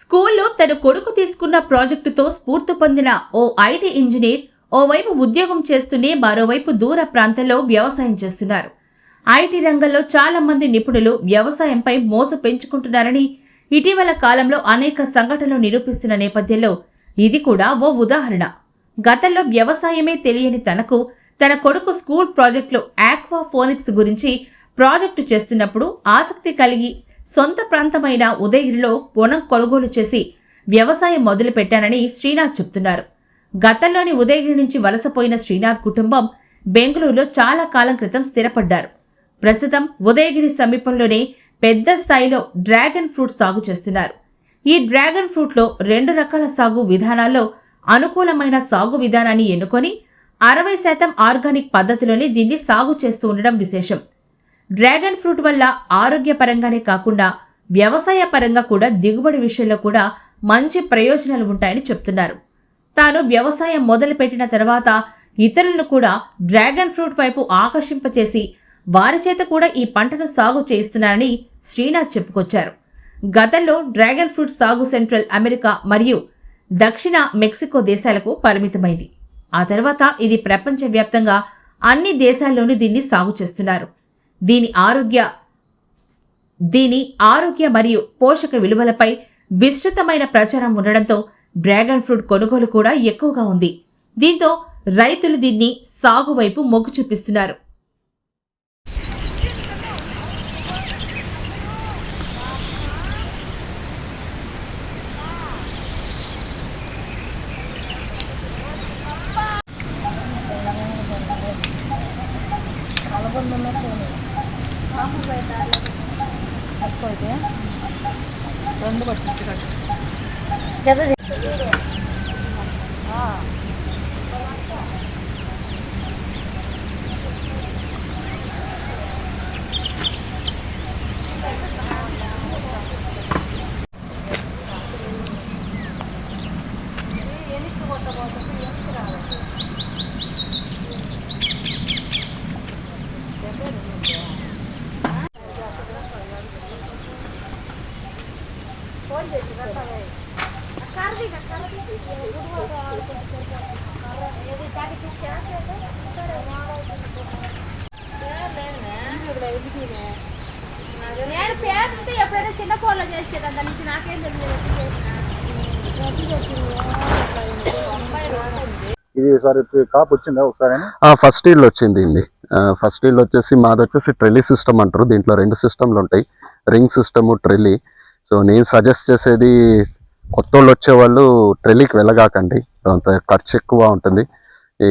స్కూల్లో తన కొడుకు తీసుకున్న ప్రాజెక్టుతో స్ఫూర్తి పొందిన ఓ ఐటీ ఇంజనీర్ ఓవైపు ఉద్యోగం చేస్తూనే మరోవైపు దూర ప్రాంతంలో వ్యవసాయం చేస్తున్నారు. ఐటీ రంగంలో చాలా మంది నిపుణులు వ్యవసాయంపై మోస పెంచుకుంటున్నారని ఇటీవల కాలంలో అనేక సంఘటనలు నిరూపిస్తున్న నేపథ్యంలో ఇది కూడా ఓ ఉదాహరణ. గతంలో వ్యవసాయమే తెలియని తనకు తన కొడుకు స్కూల్ ప్రాజెక్టులో ఆక్వాఫోనిక్స్ గురించి ప్రాజెక్టు చేస్తున్నప్పుడు ఆసక్తి కలిగి సొంత ప్రాంతమైన ఉదయగిరిలో పొలం కొనుగోలు చేసి వ్యవసాయం మొదలుపెట్టానని శ్రీనాథ్ చెప్తున్నారు. గతంలోని ఉదయగిరి నుంచి వలసపోయిన శ్రీనాథ్ కుటుంబం బెంగళూరులో చాలా కాలం క్రితం స్థిరపడ్డారు. ప్రస్తుతం ఉదయగిరి సమీపంలోనే పెద్ద స్థాయిలో డ్రాగన్ ఫ్రూట్ సాగు చేస్తున్నారు. ఈ డ్రాగన్ ఫ్రూట్లో రెండు రకాల సాగు విధానాల్లో అనుకూలమైన సాగు విధానాన్ని ఎన్నుకొని అరవై శాతం ఆర్గానిక్ పద్ధతిలోనే దీన్ని సాగు చేస్తూ ఉండడం విశేషం. డ్రాగన్ ఫ్రూట్ వల్ల ఆరోగ్యపరంగానే కాకుండా వ్యవసాయ పరంగా కూడా దిగుబడి విషయంలో కూడా మంచి ప్రయోజనాలు ఉంటాయని చెప్తున్నారు. తాను వ్యవసాయం మొదలుపెట్టిన తర్వాత ఇతరులను కూడా డ్రాగన్ ఫ్రూట్ వైపు ఆకర్షింపచేసి వారి చేత కూడా ఈ పంటను సాగు చేస్తున్నారని శ్రీనాథ్ చెప్పుకొచ్చారు. గతంలో డ్రాగన్ ఫ్రూట్ సాగు సెంట్రల్ అమెరికా మరియు దక్షిణ మెక్సికో దేశాలకు పరిమితమైంది. ఆ తర్వాత ఇది ప్రపంచవ్యాప్తంగా అన్ని దేశాల్లోనూ దీన్ని సాగు చేస్తున్నారు. దీని ఆరోగ్య దీని ఆరోగ్య మరియు పోషక విలువలపై విస్తృతమైన ప్రచారం ఉండడంతో డ్రాగన్ ఫ్రూట్ కొనుగోలు కూడా ఎక్కువగా ఉంది. దీంతో రైతులు దీన్ని సాగు వైపు మొగ్గు చూపిస్తున్నారు. రెండు పట్టించి నేను పేరుంటే ఎప్పుడైనా చిన్న ఫోన్లో చేసేదా దాని నుంచి నాకేం తెలియదు ఇది సార్ ఇప్పుడు వచ్చిందా ఒకసారి ఫస్ట్ ఇల్లు వచ్చింది అండి. ఫస్ట్ ఇల్లు వచ్చేసి మాది వచ్చేసి ట్రెలీ సిస్టమ్ అంటారు. దీంట్లో రెండు సిస్టమ్లు ఉంటాయి. రింగ్ సిస్టము ట్రెలీ సో నేను సజెస్ట్ చేసేది కొత్త వాళ్ళు వచ్చేవాళ్ళు ట్రెలీకి వెళ్ళగాకండి. అంత ఖర్చు ఎక్కువ ఉంటుంది. ఈ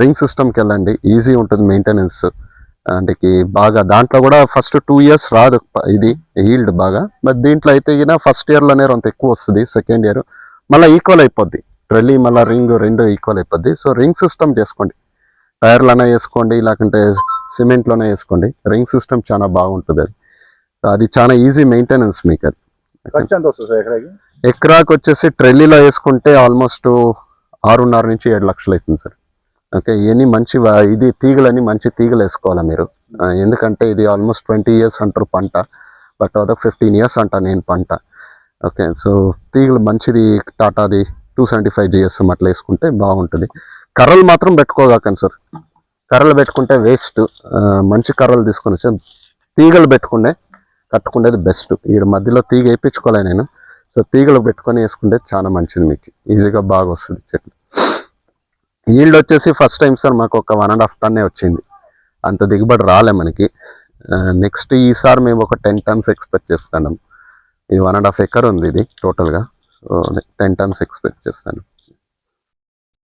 రింగ్ సిస్టమ్కి వెళ్ళండి. ఈజీ ఉంటుంది మెయింటెనెన్స్. అంటే బాగా దాంట్లో కూడా ఫస్ట్ టూ ఇయర్స్ రాదు. ఇది ఈల్డ్ బాగా. బట్ దీంట్లో అయితే ఇక ఫస్ట్ ఇయర్లోనే అంత ఎక్కువ వస్తుంది. సెకండ్ ఇయర్ మళ్ళీ ఈక్వల్ అయిపోద్ది. ట్రెల్లీ మళ్ళీ రింగ్ రెండు ఈక్వల్ అయిపోద్ది. సో రింగ్ సిస్టమ్ చేసుకోండి. టైర్లోనే వేసుకోండి. లేకుంటే సిమెంట్లోనే వేసుకోండి. రింగ్ సిస్టమ్ చాలా బాగుంటుంది అది. అది చాలా ఈజీ మెయింటెనెన్స్ మీకు అది. ఎకరాకు ఎకరాకి వచ్చేసి ట్రెల్లీలో వేసుకుంటే ఆల్మోస్ట్ ఆరున్నర నుంచి ఏడు లక్షలు అవుతుంది సార్. ఓకే ఇవన్నీ మంచి ఇది తీగలని మంచి తీగలు వేసుకోవాలి మీరు? ఎందుకంటే ఇది ఆల్మోస్ట్ ట్వంటీ ఇయర్స్ అంటారు పంట. బట్ అదొక ఫిఫ్టీన్ ఇయర్స్ అంట నేను పంట. ఓకే సో తీగలు మంచిది టాటాది టూ సెవెంటీ ఫైవ్ జిఎస్ఎం అట్లా వేసుకుంటే బాగుంటుంది. కర్రలు మాత్రం పెట్టుకోగాకండి సార్. కర్రలు పెట్టుకుంటే వేస్ట్. మంచి కర్రలు తీసుకొని వచ్చి తీగలు పెట్టుకునే కట్టుకునేది బెస్ట్. ఈ మధ్యలో తీగ వేయించుకోలే నేను. సో తీగలు పెట్టుకొని వేసుకుంటే చాలా మంచిది మీకు. ఈజీగా బాగా వస్తుంది చెట్లు. ఈల్డ్ వచ్చేసి ఫస్ట్ టైం సార్ మాకు ఒక వన్ అండ్ హాఫ్ టన్నే వచ్చింది. అంత దిగుబడి రాలే మనకి. నెక్స్ట్ ఈసారి మేము ఒక టెన్ టన్స్ ఎక్స్పెక్ట్ చేస్తున్నాం. ఇది వన్ అండ్ హాఫ్ ఎకర్ ఉంది ఇది టోటల్గా సో టెన్ టన్స్ ఎక్స్పెక్ట్ చేస్తాను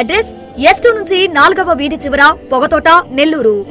address S నుంచి నాలుగవ వీధి చివర పొగతోట నెల్లూరు.